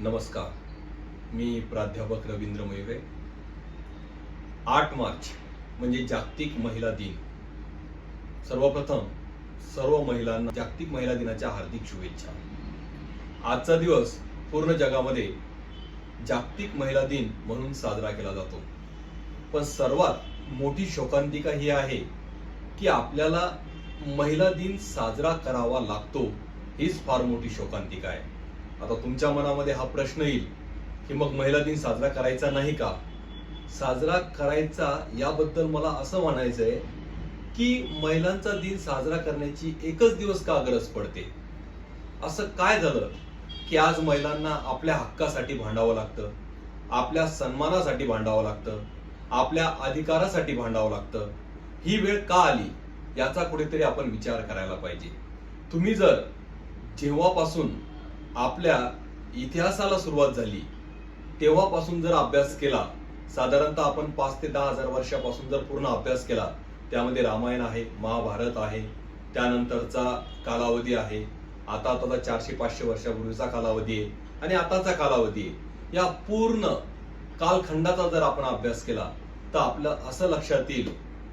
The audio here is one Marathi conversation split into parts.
नमस्कार. मी प्राध्यापक रवींद्र मयुरे. आठ मार्च म्हणजे जागतिक महिला दिन. सर्वप्रथम सर्व महिलांना जागतिक महिला दिनाच्या हार्दिक शुभेच्छा. आजचा दिवस पूर्ण जगामध्ये जागतिक महिला दिन म्हणून साजरा केला जातो. पण सर्वात मोठी शोकांतिका ही आहे की आपल्याला महिला दिन साजरा करावा लागतो हीच फार मोठी शोकांतिका आहे. आता तुमच्या मनामध्ये हा प्रश्न येईल की मग महिला दिन साजरा करायचा नाही का? साजरा करायचा याबद्दल मला असं म्हणायचं आहे की महिलांचा दिन साजरा करण्याची एकच दिवस का गरज पडते? असं काय झालं की आज महिलांना आपल्या हक्कासाठी भांडावं लागतं आपल्या सन्मानासाठी भांडावं लागतं आपल्या अधिकारासाठी भांडावं लागतं? ही वेळ का आली? याचा कुठेतरी आपण विचार करायला पाहिजे. तुम्ही जर जेव्हापासून आपल्या इतिहासाला सुरुवात झाली. तेव्हापासून जर अभ्यास केला साधारणतः आपण पाच ते दहा हजार वर्षापासून जर पूर्ण अभ्यास केला त्यामध्ये रामायण आहे महाभारत आहे त्यानंतरचा कालावधी आहे आता आता चारशे पाचशे वर्षापूर्वीचा कालावधी आहे आणि आताचा कालावधी आहे. या पूर्ण कालखंडाचा जर आपण अभ्यास केला तर आपलं असं लक्षात येईल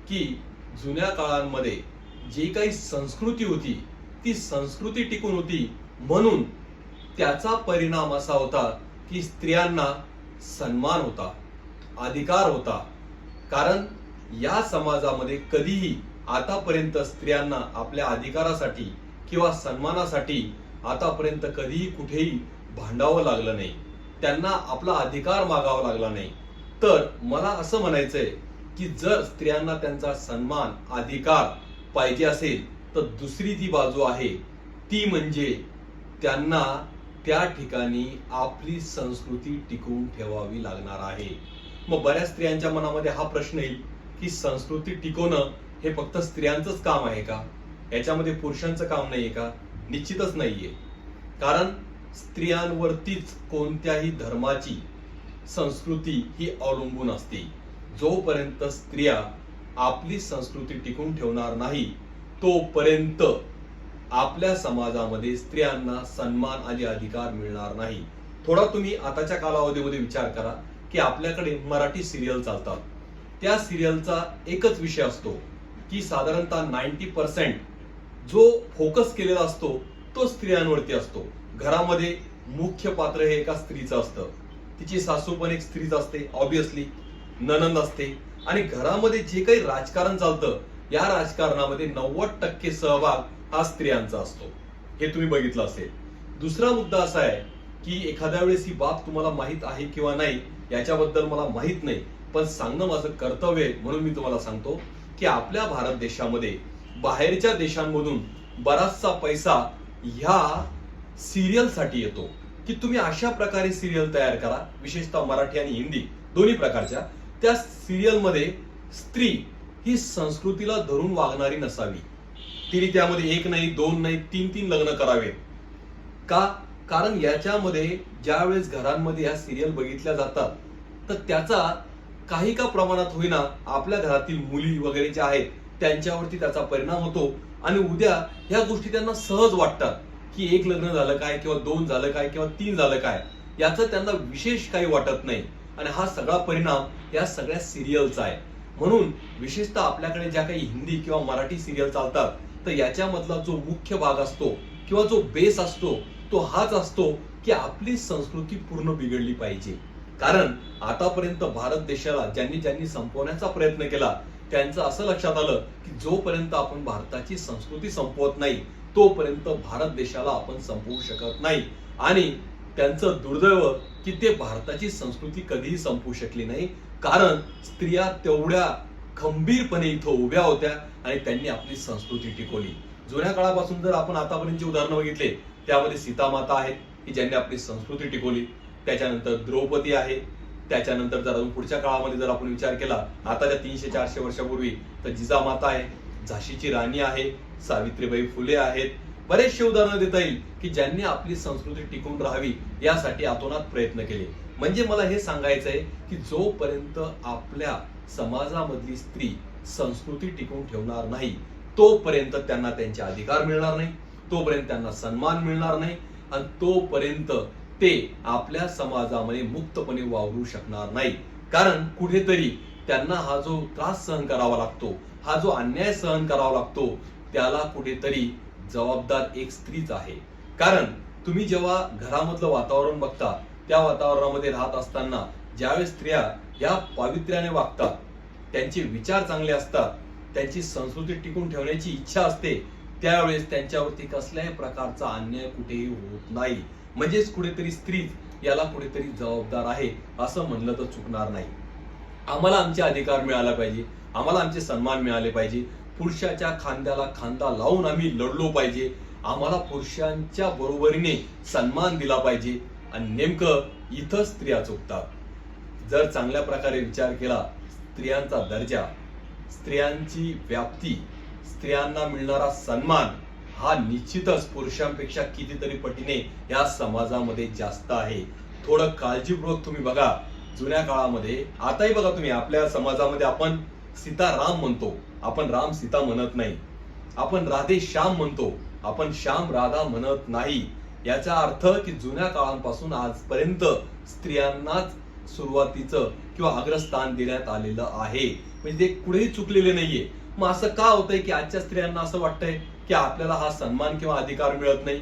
की जुन्या काळांमध्ये जी काही संस्कृती होती ती संस्कृती टिकून होती म्हणून त्याचा परिणाम असा होता की स्त्रियांना सन्मान होता अधिकार होता. कारण या समाजामध्ये कधीही आतापर्यंत स्त्रियांना आपल्या अधिकारासाठी किंवा सन्मानासाठी आतापर्यंत कधीही कुठेही भांडावं लागलं नाही. त्यांना आपला अधिकार मागावा लागला नाही. तर मला असं म्हणायचंय की जर स्त्रियांना त्यांचा सन्मान अधिकार पाहिजे असेल तर दुसरी ती बाजू आहे ती म्हणजे त्यांना त्या ठिकाणी आपली संस्कृती टिकवून ठेवावी लागणार आहे. मग बऱ्याच स्त्रियांच्या मनामध्ये हा प्रश्न येईल की संस्कृती टिकवणं हे फक्त स्त्रियांचंच काम आहे का? याच्यामध्ये पुरुषांचं काम नाहीये का? निश्चितच नाहीये. कारण स्त्रियांवरतीच कोणत्याही धर्माची संस्कृती ही अवलंबून असते. जोपर्यंत स्त्रिया आपली संस्कृती टिकून ठेवणार नाही तोपर्यंत आपल्या समाजामध्ये स्त्रियांना सन्मान आणि अधिकार मिळणार नाही. थोडा तुम्ही आताच्या कालावधीमध्ये विचार करा की आपल्याकडे मराठी सिरियल चालतात. त्या सिरियलचा एकच विषय असतो की साधारणतः नाईन्टी पर्सेंट जो फोकस केलेला असतो तो स्त्रियांवरती असतो. घरामध्ये मुख्य पात्र हे एका स्त्रीचं असतं. तिची सासू पण एक स्त्रीच असते ऑब्विसली ननंद असते. आणि घरामध्ये जे काही राजकारण चालतं या राजकारणामध्ये नव्वद टक्के सहभाग हा स्त्रियांचा असतो. हे तुम्ही बघितलं असेल. दुसरा मुद्दा असा आहे की एखाद्या वेळेस ही बाब तुम्हाला माहीत आहे किंवा नाही याच्याबद्दल मला माहीत नाही. पण सांगणं माझं कर्तव्य आहे म्हणून मी तुम्हाला सांगतो की आपल्या भारत देशामध्ये बाहेरच्या देशांमधून बराचसा पैसा ह्या सिरियलसाठी येतो. की तुम्ही अशा प्रकारे सिरियल तयार करा विशेषतः मराठी आणि हिंदी दोन्ही प्रकारच्या. त्या सिरियलमध्ये स्त्री ही संस्कृतीला धरून वागणारी नसावी. तिने त्यामध्ये एक नाही दोन नाही तीन तीन लग्न करावे. का? कारण याच्यामध्ये ज्या वेळेस घरांमध्ये ह्या सिरियल बघितल्या जातात तर त्याचा काही का प्रमाणात होईना आपल्या घरातील मुली वगैरे ज्या आहेत त्यांच्यावरती त्याचा परिणाम होतो. आणि उद्या ह्या गोष्टी त्यांना सहज वाटतात की एक लग्न झालं काय किंवा दोन झालं काय किंवा तीन झालं काय याचं त्यांना विशेष काही वाटत नाही. आणि हा सगळा परिणाम या सगळ्या सिरियलचा आहे. म्हणून विशेषतः आपल्याकडे ज्या काही हिंदी किंवा मराठी सिरियल चालतात तर याच्यामधला जो मुख्य भाग असतो किंवा जो बेस असतो तो हाच असतो की आपली संस्कृती पूर्ण बिघडली पाहिजे. कारण आतापर्यंत भारत देशाला ज्यांनी ज्यांनी संपवण्याचा प्रयत्न केला त्यांचं असं लक्षात आलं की जोपर्यंत आपण भारताची संस्कृती संपवत नाही तोपर्यंत भारत देशाला आपण संपवू शकत नाही. आणि त्यांचं दुर्दैव की ते भारताची संस्कृती कधीही संपवू शकली नाही. कारण स्त्रिया तेवढ्या खंबीरपणे इथं उभ्या होत्या आणि त्यांनी आपली संस्कृती टिकवली. जुन्या काळापासून जर आपण आतापर्यंतची उदाहरणं बघितले त्यामध्ये सीतामाता आहेत की ज्यांनी आपली संस्कृती टिकवली. त्याच्यानंतर द्रौपदी आहे. त्याच्यानंतर जर अजून पुढच्या काळामध्ये जर आपण विचार केला आताच्या तीनशे चारशे वर्षापूर्वी तर जिजामाता आहे झाशीची राणी आहे सावित्रीबाई फुले आहेत. बरेचसे उदाहरणं देता येईल की ज्यांनी आपली संस्कृती टिकून राहावी यासाठी आतोनात प्रयत्न केले. म्हणजे मला हे सांगायचं आहे की जोपर्यंत आपल्या समाजामधली स्त्री संस्कृती टिकून ठेवणार नाही तोपर्यंत त्यांना त्यांचे अधिकार मिळणार नाही तोपर्यंत त्यांना सन्मान मिळणार नाही आणि तोपर्यंत ते आपल्या समाजामध्ये मुक्तपणे वावरू शकणार नाही. कारण कुठेतरी त्यांना हा जो त्रास सहन करावा लागतो हा जो अन्याय सहन करावा लागतो त्याला कुठेतरी जबाबदार एक स्त्रीच आहे. कारण तुम्ही जेव्हा घरामधलं वातावरण बघता त्या वातावरणामध्ये राहत असताना ज्यावेळेस स्त्रिया या पावित्र्याने वागतात त्यांचे विचार चांगले असतात त्यांची संस्कृती टिकून ठेवण्याची इच्छा असते त्यावेळेस त्यांच्यावरती कसल्याही प्रकारचा अन्याय कुठेही होत नाही. म्हणजेच कुठेतरी स्त्री याला कुठेतरी जबाबदार आहे असं म्हणलं तर चुकणार नाही. आम्हाला आमचे अधिकार मिळाला पाहिजे आम्हाला आमचे सन्मान मिळाले पाहिजे पुरुषाच्या खांद्याला खांदा लावून आम्ही लढलो पाहिजे आम्हाला पुरुषांच्या बरोबरीने सन्मान दिला पाहिजे आणि नेमकं इथं स्त्रिया चुकतात. जर चांगल्या प्रकारे विचार केला स्त्रियांचा दर्जा स्त्रियांची व्याप्ती स्त्रियांना मिळणारा सन्मान हा निश्चितच पुरुषांपेक्षा कितीतरी पटीने या समाजामध्ये जास्त आहे. थोडं काळजीपूर्वक तुम्ही बघा. जुन्या काळामध्ये आताही बघा तुम्ही आपल्या समाजामध्ये आपण सीता राम म्हणतो. आपण राम सीता म्हणत नाही. आपण राधे श्याम म्हणतो. आपण श्याम राधा म्हणत नाही. याचा अर्थ की जुन्या काळांपासून आजपर्यंत स्त्रियांनाच सुरुवातीचं किंवा अग्रस्थान देण्यात आलेलं आहे. म्हणजे ते कुठेही चुकलेले नाहीये. मग असं का होतंय की आजच्या स्त्रियांना असं वाटतंय की आपल्याला हा सन्मान किंवा अधिकार मिळत नाही?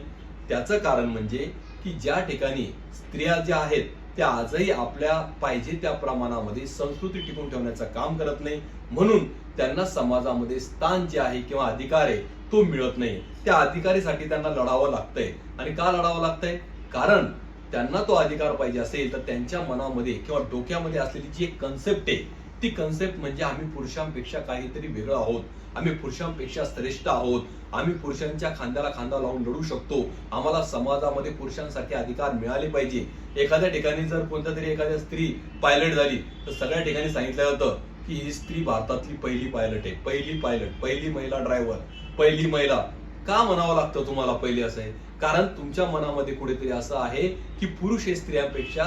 त्याचं कारण म्हणजे की ज्या ठिकाणी स्त्रिया ज्या आहेत त्या आजही आपल्या पाहिजे त्या प्रमाणामध्ये संस्कृती टिकून ठेवण्याचं काम करत नाही. म्हणून त्यांना समाजामध्ये स्थान जे आहे किंवा अधिकार आहे तो मिळत नाही. त्या अधिकारीसाठी त्यांना लढावं लागतंय. आणि का लढावं लागतंय? कारण त्यांना तो अधिकार पाहिजे असेल तर त्यांच्या मनामध्ये किंवा डोक्यामध्ये असलेली जी एक कन्सेप्ट आहे ती कन्सेप्ट म्हणजे आम्ही पुरुषांपेक्षा काहीतरी वेगळं आहोत. आम्ही पुरुषांपेक्षा श्रेष्ठ आहोत. आम्ही पुरुषांच्या खांद्याला खांदा लावून लढू शकतो. आम्हाला समाजामध्ये पुरुषांसारखे अधिकार मिळाले पाहिजे. एखाद्या ठिकाणी जर कोणत्या तरी एखाद्या स्त्री पायलट झाली तर सगळ्या ठिकाणी सांगितलं जातं की ही स्त्री भारतातली पहिली पायलट आहे. पहिली पायलट पहिली महिला ड्रायव्हर पहिली महिला का म्हणावं लागतं तुम्हाला पहिले असं? आहे कारण तुमच्या मनामध्ये कुठेतरी असं आहे की पुरुष हे स्त्रियांपेक्षा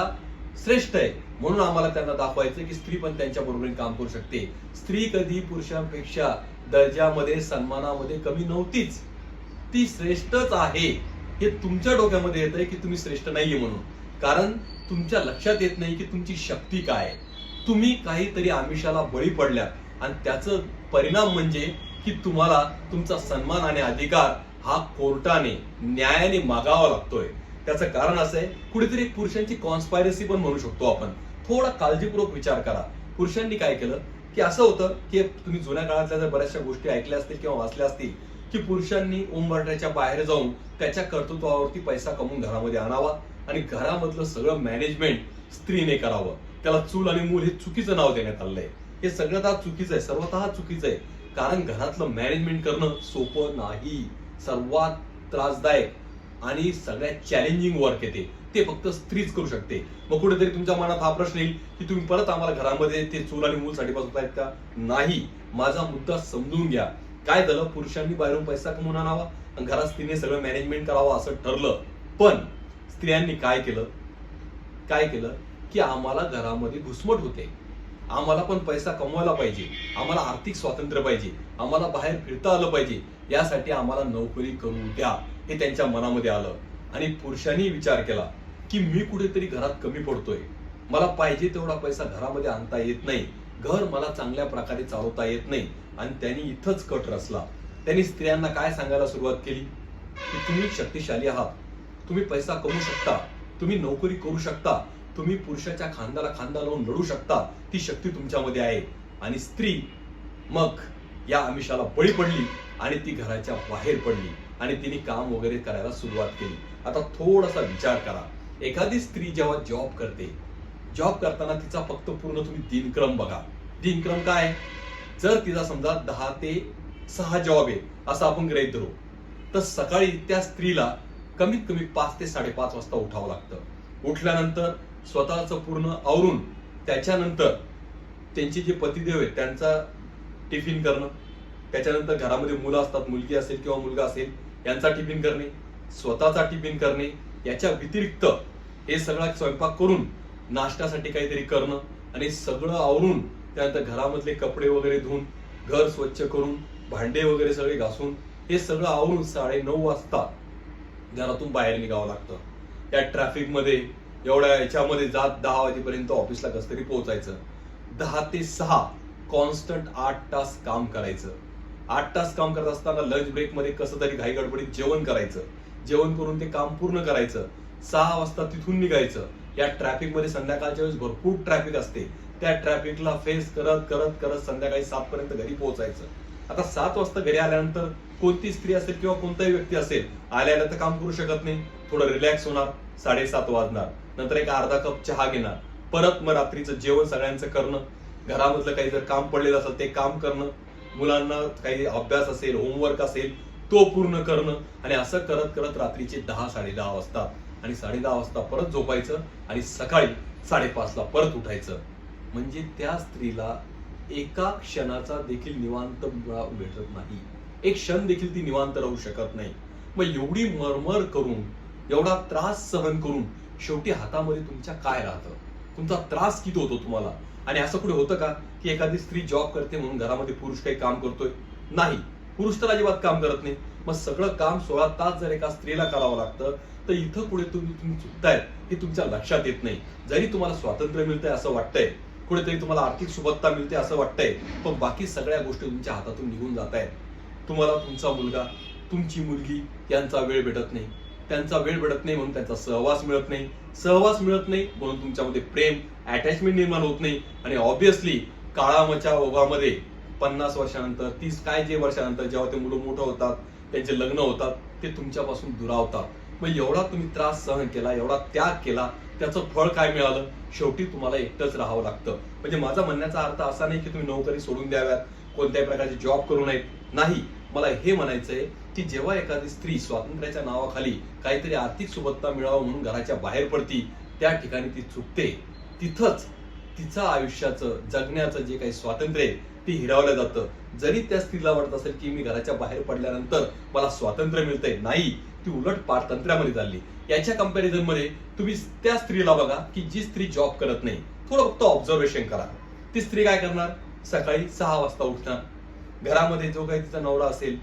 श्रेष्ठ आहे. म्हणून आम्हाला त्यांना दाखवायचं की स्त्री पण त्यांच्या बरोबर काम करू शकते. स्त्री कधी पुरुषांपेक्षा दर्जामध्ये सन्मानामध्ये कमी नव्हतीच. ती श्रेष्ठच आहे. हे तुमच्या डोक्यामध्ये येत आहे की तुम्ही श्रेष्ठ नाहीये म्हणून. कारण तुमच्या लक्षात येत नाही की तुमची शक्ती काय आहे. तुम्ही काहीतरी आमिषाला बळी पडल्या आणि त्याचं परिणाम म्हणजे की तुम्हाला तुमचा सन्मान आणि अधिकार हा कोर्टाने न्यायाने मागावा लागतोय. त्याचं कारण असं आहे कुठेतरी पुरुषांची कॉन्स्पायरसी पण म्हणू शकतो आपण. थोडा काळजीपूर्वक विचार करा. पुरुषांनी काय केलं की असं होतं की तुम्ही जुन्या काळातल्या जर बऱ्याचशा गोष्टी ऐकल्या असतील किंवा वाचल्या असतील की पुरुषांनी उंबरट्याच्या बाहेर जाऊन त्याच्या कर्तृत्वावरती पैसा कमवून घरामध्ये आणावा आणि घरामधलं सगळं मॅनेजमेंट स्त्रीने करावं. त्याला चूल आणि मूल हे चुकीचं नाव देण्यात आलंय. हे सगळ्यात आज चुकीचं आहे सर्वतः चुकीचं आहे. कारण घरातलं मॅनेजमेंट करणं सोपं नाही. सर्वात त्रासदायक आणि सगळ्यात चॅलेंजिंग वर्क येते ते. फक्त स्त्रीच करू शकते. मग कुठेतरी तुमच्या मनात हा प्रश्न येईल की तुम्ही परत आम्हाला घरामध्ये ते चूल आणि मूल साठी बसवतायत का? नाही. माझा मुद्दा समजून घ्या. काय झालं? पुरुषांनी बाहेरून पैसा कमवून आणावा आणि घरात स्त्रीने सगळं मॅनेजमेंट करावं असं ठरलं. पण स्त्रियांनी काय केलं? काय केलं? की आम्हाला घरामध्ये घुसमट होते. आम्हाला पण पैसा कमवायला पाहिजे. आम्हाला आर्थिक स्वातंत्र्य पाहिजे. आम्हाला बाहेर फिरता आलं पाहिजे. यासाठी आम्हाला नोकरी करू द्या हे त्यांच्या मनामध्ये आलं. आणि पुरुषांनी विचार केला की मी कुठेतरी घरात कमी पडतोय. मला पाहिजे तेवढा पैसा घरामध्ये आणता येत नाही. घर मला चांगल्या प्रकारे चालवता येत नाही. आणि त्यांनी इथंच कट रचला. त्यांनी स्त्रियांना काय सांगायला सुरुवात केली? की तुम्ही शक्तिशाली आहात. तुम्ही पैसा कमवू शकता. तुम्ही नोकरी करू शकता. तुम्ही पुरुषाच्या खांद्याला खांदा लावून लढू शकता ती शक्ती तुमच्यामध्ये आहे. आणि स्त्री मग या आमिषाला बळी पडली आणि ती घराच्या बाहेर पडली आणि तिने काम वगैरे करायला सुरुवात केली. आता थोडासा विचार करा. एखादी स्त्री जेव्हा जॉब करते जॉब करताना तिचा फक्त पूर्ण तुम्ही दिनक्रम बघा. दिनक्रम काय? जर तिचा समजा दहा ते सहा जॉब आहे असं आपण ग्रहित धरू तर सकाळी त्या स्त्रीला कमीत कमी पाच ते साडेपाच वाजता उठावं लागतं. उठल्यानंतर स्वतःचं पूर्ण आवरून त्याच्यानंतर त्यांचे जे पतिदेव आहेत त्यांचा टिफिन करणं त्याच्यानंतर घरामध्ये मुलं असतात मुलगी असेल किंवा मुलगा असेल यांचा टिफिन करणे स्वतःचा टिफिन करणे याच्या व्यतिरिक्त हे सगळा स्वयंपाक करून नाश्त्यासाठी काहीतरी करणं आणि सगळं आवरून त्यानंतर घरामधले कपडे वगैरे धुवून घर स्वच्छ करून भांडे वगैरे सगळे घासून हे सगळं आवरून साडे नऊ वाजता घरातून बाहेर निघावं लागतं. त्या ट्रॅफिकमध्ये एवढ्या याच्यामध्ये जात दहा वाजेपर्यंत ऑफिसला कस तरी पोहोचायचं. दहा ते सहा कॉन्स्टंट आठ तास काम करायचं. आठ तास काम करत असताना लंच ब्रेकमध्ये कसं तरी घाई गडबडीत जेवण करायचं. जेवण करून ते काम पूर्ण करायचं. सहा वाजता तिथून निघायचं. या ट्रॅफिकमध्ये संध्याकाळच्या वेळेस भरपूर ट्रॅफिक असते. त्या ट्रॅफिकला फेस करत करत करत संध्याकाळी सातपर्यंत घरी पोहोचायचं. आता सात वाजता घरी आल्यानंतर कोणती स्त्री असेल किंवा कोणताही व्यक्ती असेल आल्याला तर काम करू शकत नाही. थोडं रिलॅक्स होणार साडेसात वाजणार. नंतर एक अर्धा कप चहा घेणार. परत मग रात्रीचं जेवण सगळ्यांचं करणं. घरामधलं काही जर काम पडलेलं असेल ते काम करणं. मुलांना काही अभ्यास असेल होमवर्क असेल तो पूर्ण करणं. आणि असं करत करत रात्रीचे दहा साडे दहा वाजता आणि साडे दहा वाजता परत झोपायचं आणि सकाळी साडेपाचला परत उठायचं. म्हणजे त्या स्त्रीला एका क्षणाचा देखील निवांत मिळा- भेटत नाही. एक क्षण देखील ती निवांत राहू शकत नाही. मग एवढी मरमर करून एवढा त्रास सहन करून शेवटी हातामध्ये तुमच्या काय राहतं? तुमचा त्रास किती होतो तुम्हाला? आणि असं कुठे होतं का की एखादी स्त्री जॉब करते म्हणून घरामध्ये पुरुष काही काम करतोय? नाही. पुरुष तर अजिबात काम करत नाही. मग सगळं काम सोळा तास जर एका स्त्रीला करावं लागतं तर इथं कुठे तुम्ही तुम्ही चुकताय हे तुमच्या लक्षात येत नाही. जरी तुम्हाला स्वातंत्र्य मिळतंय असं वाटतंय कुठेतरी तुम्हाला आर्थिक सुबत्ता मिळते असं वाटतंय पण बाकी सगळ्या गोष्टी तुमच्या हातातून निघून जात आहेत तुम्हाला तुमचा मुलगा तुमची मुलगी यांचा वेळ भेटत नाही. त्यांचा वेळ भेटत नाही म्हणून त्यांचा सहवास मिळत नाही. सहवास मिळत नाही म्हणून तुमच्यामध्ये प्रेम अटॅचमेंट निर्माण होत नाही. आणि ऑब्विसली काळामच्या ओघामध्ये पन्नास वर्षानंतर तीस काय जे वर्षानंतर जेव्हा ते मुलं मोठं होतात त्यांचे लग्न होतात ते तुमच्यापासून दुरावतात. मग एवढा तुम्ही त्रास सहन केला एवढा त्याग केला त्याचं फळ काय मिळालं? शेवटी तुम्हाला एकटंच राहावं लागतं. म्हणजे माझा म्हणण्याचा अर्थ असा नाही की तुम्ही नोकरी सोडून द्याव्यात कोणत्याही प्रकारचे जॉब करू नयेत. नाही. मला हे म्हणायचंय की जेव्हा एखादी स्त्री स्वातंत्र्याच्या नावाखाली काहीतरी आर्थिक सुबत्ता मिळावं म्हणून घराच्या बाहेर पडती त्या ठिकाणी ती चुकते. तिथंच तिचं आयुष्याचं जगण्याचं जे काही स्वातंत्र्य आहे ते हिरावलं जातं. जरी त्या स्त्रीला वाटत असेल की मी घराच्या बाहेर पडल्यानंतर मला स्वातंत्र्य मिळतंय नाही. ती उलट पारतंत्र्यामध्ये चालली. याच्या कंपॅरिझनमध्ये तुम्ही त्या स्त्रीला बघा की जी स्त्री जॉब करत नाही. थोडं फक्त ऑब्झर्वेशन करा. ती स्त्री काय करणार? सकाळी सहा वाजता उठणार. घरामध्ये जो काही तिचा नवरा असेल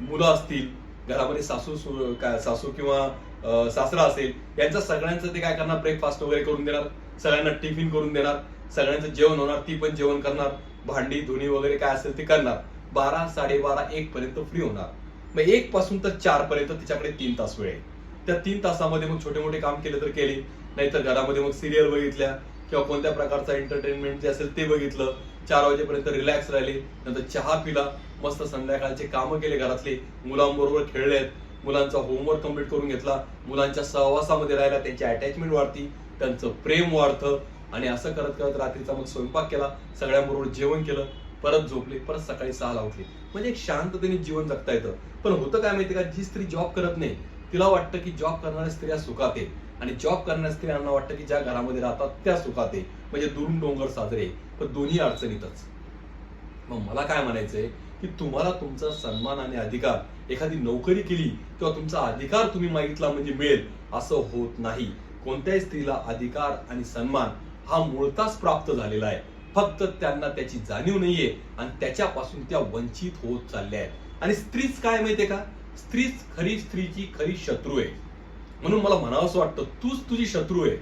मुलं असतील घरामध्ये सासू काय सासू किंवा सासरा असेल यांचा सगळ्यांचं ते काय करणार? ब्रेकफास्ट वगैरे करून देणार सगळ्यांना टिफिन करून देणार सगळ्यांचं जेवण होणार ती पण जेवण करणार भांडी धुणी वगैरे काय असेल ते करणार. बारा साडेबारा एक पर्यंत फ्री होणार. मग एक पासून तर चार पर्यंत तिच्याकडे तीन तास वेळ आहे. त्या तीन तासामध्ये मग छोटे मोठे काम केले तर केले. नाहीतर घरामध्ये मग सिरियल बघितल्या किंवा कोणत्या प्रकारचा एंटरटेनमेंट जे असेल ते बघितलं. चार वाजेपर्यंत रिलॅक्स राहिले. नंतर चहा पिला. मस्त संध्याकाळचे कामं केले घरातले. मुलांबरोबर खेळलेत. मुलांचा होमवर्क कंप्लीट करून घेतला. मुलांच्या सहवासामध्ये राहिला. त्यांची अटॅचमेंट वाढती. त्यांचं प्रेम वाढतं. आणि असं करत करत रात्रीचा मग स्वयंपाक केला. सगळ्यांबरोबर जेवण केलं. परत झोपले. परत सकाळी सहाला उठले. म्हणजे एक शांततेने जीवन जगता येतं. पण होतं काय माहिती का? जी स्त्री जॉब करत नाही तिला वाटतं की जॉब करणाऱ्या स्त्रिया सुखात आहे आणि जॉब करणाऱ्या स्त्रियांना वाटतं की ज्या घरामध्ये राहतात त्या सुखात आहे. म्हणजे दुरून डोंगर साजरे. पण दोन्ही अडचणीतच. मग मला काय म्हणायचंय? की तुम्हाला तुमचा सन्मान आणि अधिकार एखादी नोकरी केली किंवा तुमचा अधिकार तुम्ही मागितला म्हणजे मिळेल असं होत नाही. कोणत्याही स्त्रीला अधिकार आणि सन्मान हा मूळताच प्राप्त झालेला आहे. फक्त त्यांना त्याची जाणीव नाहीये आणि त्याच्यापासून त्या वंचित होत चालल्या आहेत. आणि स्त्रीच काय माहितीये का? स्त्रीच खरी स्त्रीची खरी शत्रू आहे. म्हणून मला म्हणावं असं वाटतं तूच तुझी शत्रू आहे.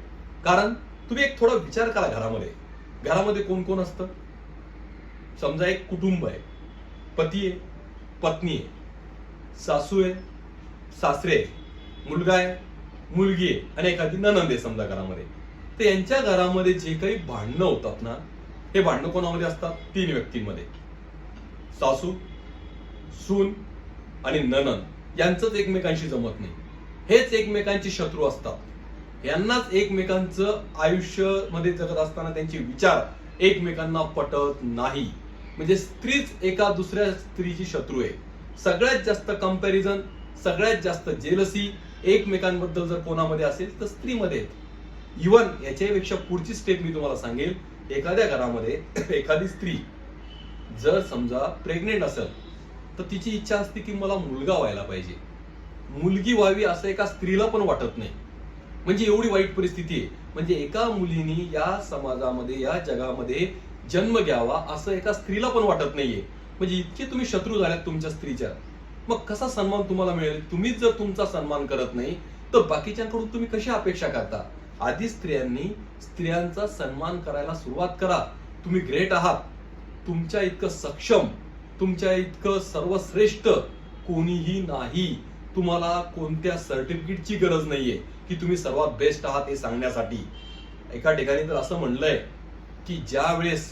कारण तुम्ही एक थोडा विचार करा घरामध्ये. घरामध्ये कोण कोण असतं? समजा एक कुटुंब आहे. पती आहे पत्नी आहे. सासू आहे सासरे आहे. मुलगा आहे मुलगी आहे. आणि एखादी ननंद आहे समजा घरामध्ये. तर यांच्या घरामध्ये जे काही भांडणं होतात ना हे भांडणं कोणामध्ये असतात? तीन व्यक्तींमध्ये. सासू सून आणि ननन यांचंच एकमेकांशी जमत नाही. हेच एकमेकांचे शत्रू असतात. यांनाच एकमेकांचं आयुष्यामध्ये जगत असताना त्यांचे विचार एकमेकांना पटत नाही. म्हणजे स्त्रीच एका दुसऱ्या स्त्रीची शत्रू आहे. सगळ्यात जास्त कंपॅरिझन सगळ्यात जास्त जेलसी एकमेकांबद्दल जर कोणामध्ये असेल तर स्त्रीमध्ये इवन याच्यापेक्षा पुढची स्टेप मी तुम्हाला सांगेल. एखाद्या घरामध्ये एखादी स्त्री जर समजा प्रेग्नेंट असेल तर तिची इच्छा असते की मला मुलगा व्हायला पाहिजे. मुलगी व्हावी असं एका स्त्रीला पण वाटत नाही. म्हणजे एवढी वाईट परिस्थिती आहे. म्हणजे एका मुलीनी या समाजामध्ये या जगामध्ये जन्म घ्यावा असं एका स्त्रीला पण वाटत नाहीये. म्हणजे इतके तुम्ही शत्रू झाल्यात तुमच्या स्त्रीच्या. मग कसा सन्मान तुम्हाला मिळेल? तुम्हीच जर तुमचा सन्मान करत नाही तर बाकीच्यांकडून तुम्ही कशी अपेक्षा करता? आधी स्त्रियांनी स्त्रियांचा सन्मान करायला सुरुवात करा. तुम्ही ग्रेट आहात. तुमच्या इतकं सक्षम तुमच्या इतकं सर्वश्रेष्ठ कोणीही नाही. तुम्हाला कोणत्या सर्टिफिकेटची गरज नाहीये की तुम्ही सर्वात बेस्ट आहात हे सांगण्यासाठी. एका ठिकाणी तर असं म्हणलंय की ज्या वेळेस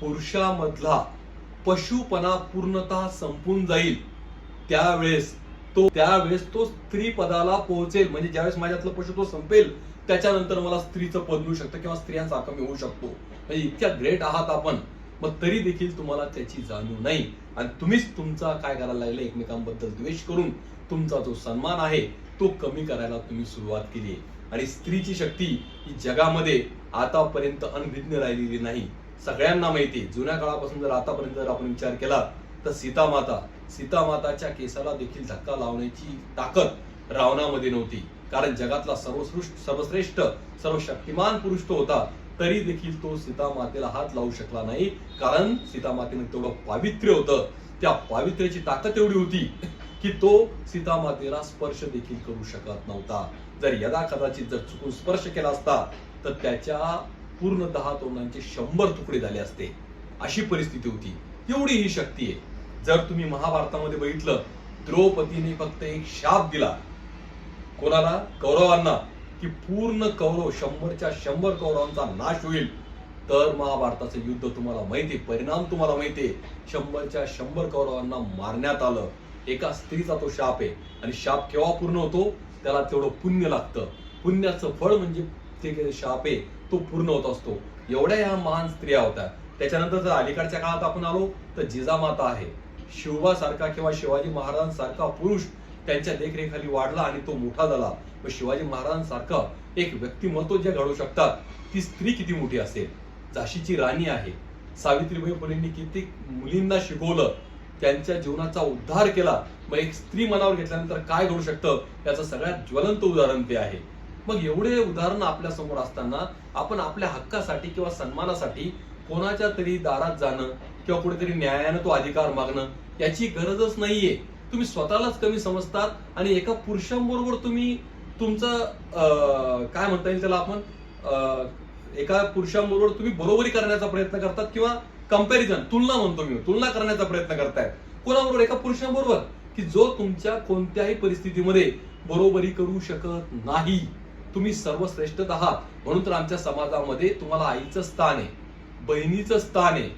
पुरुषामधला पशुपणा पूर्णतः संपून जाईल त्यावेळेस तो त्यावेळेस तो स्त्री पदाला पोहोचेल. म्हणजे ज्यावेळेस माझ्यातलं पशुत्व संपेल त्याच्यानंतर मला स्त्रीचं पद मिळू शकतं किंवा स्त्रियांचा मी होऊ शकतो. म्हणजे इतक्या ग्रेट आहात आपण मग तरी देखील तुम्हाला त्याची जाणीव नाही. आणि तुम्हीच तुमचा काय करायला लागले एकमेकांबद्दल द्वेष करून तुमचा जो सन्मान आहे तो कमी करायला तुम्ही सुरुवात केली आणि स्त्रीची शक्ती ही जगामध्ये आतापर्यंत अनभिज्ञ राहिलेली नाही. सगळ्यांना माहिती जुन्या काळापासून जर आतापर्यंत जर आपण विचार केला तर सीता सीतामाताच्या माताच्या केसाला देखील धक्का लावण्याची ताकद रावणामध्ये नव्हती. कारण जगातला सर्वश्रेष्ठ सर्वश्रेष्ठ सर्वशक्तिमान पुरुष तो होता तरी देखील तो सीता मातेला हात लावू शकला नाही. कारण सीतामातेने तेवढं पावित्र्य होतं. त्या पावित्र्याची ताकद एवढी होती. की तो सीतामातेला स्पर्श देखील करू शकत नव्हता. जर यदा कदाचित जर चुकून स्पर्श केला असता तर त्याच्या पूर्ण दहा तोंडांचे शंभर तुकडे झाले असते. अशी परिस्थिती होती. एवढी ही शक्ती आहे. जर तुम्ही महाभारतामध्ये बघितलं द्रौपदीने फक्त एक शाप दिला. कोणाला? कौरवांना. की पूर्ण कौरव शंभरच्या शंभर कौरवांचा नाश होईल. तर महाभारताचं युद्ध तुम्हाला माहिती परिणाम तुम्हाला माहिती शंभरच्या शंभर कौरवांना मारण्यात आलं. एका स्त्रीचा तो शाप आहे. आणि शाप केव्हा पूर्ण होतो? त्याला तेवढं पुण्य लागतं. पुण्याचं फळ म्हणजे ते शाप आहे तो पूर्ण होत असतो. एवढ्या ह्या महान स्त्रिया होत्या. त्याच्यानंतर जर अलीकडच्या काळात आपण आलो तर जिजामाता आहे. शिवबासारखा किंवा शिवाजी महाराजांसारखा पुरुष त्यांच्या देखरेखाली वाढला आणि तो मोठा झाला. व शिवाजी महाराजांसारखा एक व्यक्तिमत्व जे घडू शकतात ती स्त्री किती मोठी असेल? झाशीची राणी आहे. सावित्रीबाई फुलेंनी किती मुलींना शिकवलं त्यांच्या जीवनाचा उद्धार केला. मग एक स्त्री मनावर घेतल्यानंतर काय घडू शकतं? याचं सगळ्यात ज्वलंत उदाहरण ते आहे. मग एवढे उदाहरण आपल्यासमोर असताना आपण आपल्या हक्कासाठी किंवा सन्मानासाठी कोणाच्या तरी दारात जाणं किंवा कुठेतरी न्यायानं तो अधिकार मागणं याची गरजच नाहीये. तुम्ही स्वतःलाच कमी समजतात आणि एका पुरुषांबरोबर तुम्ही तुमचं अं, काय म्हणता येईल त्याला आपण? अं, एका पुरुषांबरोबर तुम्ही बरोबरी करण्याचा प्रयत्न करतात किंवा कंपॅरिझन तुलना म्हणतो मी. तुलना करण्याचा प्रयत्न करताय. कोणाबरोबर? एका पुरुषांबरोबर. की जो तुमच्या कोणत्याही परिस्थितीमध्ये बरोबरी करू शकत नाही. तुम्ही सर्वश्रेष्ठ आहात. म्हणून तर आमच्या समाजामध्ये तुम्हाला आईचं स्थान आहे. बहिणीचं स्थान आहे.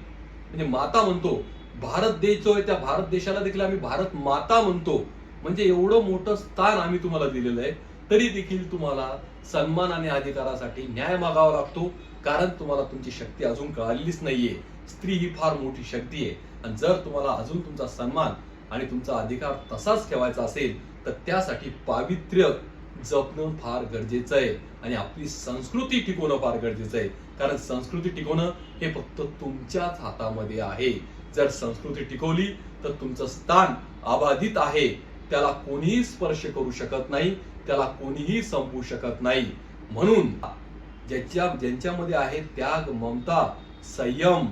म्हणजे माता म्हणतो. भारत देश जो आहे त्या भारत देशाला देखील आम्ही भारत माता म्हणतो. म्हणजे एवढं मोठं स्थान आम्ही तुम्हाला दिलेलं आहे. तरी देखील तुम्हाला सन्मान आणि अधिकारासाठी न्याय मागावा लागतो. कारण तुम्हाला तुमची शक्ती अजून कळालेलीच नाहीये. स्त्री ही फार मोठी शक्ती आहे. आणि जर तुम्हाला अजून तुमचा सन्मान आणि तुमचा अधिकार तसाच ठेवायचा असेल तर त्यासाठी पावित्र्य जपणं फार गरजेचं आहे. आणि आपली संस्कृती टिकवणं फार गरजेचं आहे. कारण संस्कृती टिकवणं हे फक्त तुमच्याच हातामध्ये आहे. जर संस्कृती टिकवली तर तुमचं स्थान अबाधित आहे. त्याला कोणीही स्पर्श करू शकत नाही. त्याला कोणीही संपू शकत नाही. म्हणून ज्याच्या ज्यांच्यामध्ये आहे त्याग ममता संयम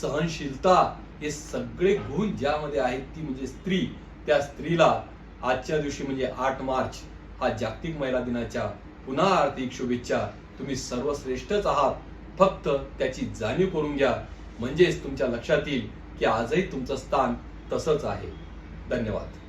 सहनशीलता हे सगळे गुण ज्यामध्ये आहेत ती म्हणजे स्त्री. त्या स्त्रीला आजच्या दिवशी म्हणजे आठ मार्च हा जागतिक महिला दिनाच्या पुन्हा आर्थिक शुभेच्छा. तुम्ही सर्वश्रेष्ठच आहात. फक्त त्याची जाणीव करून घ्या. म्हणजेच तुमच्या लक्षात येईल की आजही तुमचं स्थान तसंच आहे. धन्यवाद.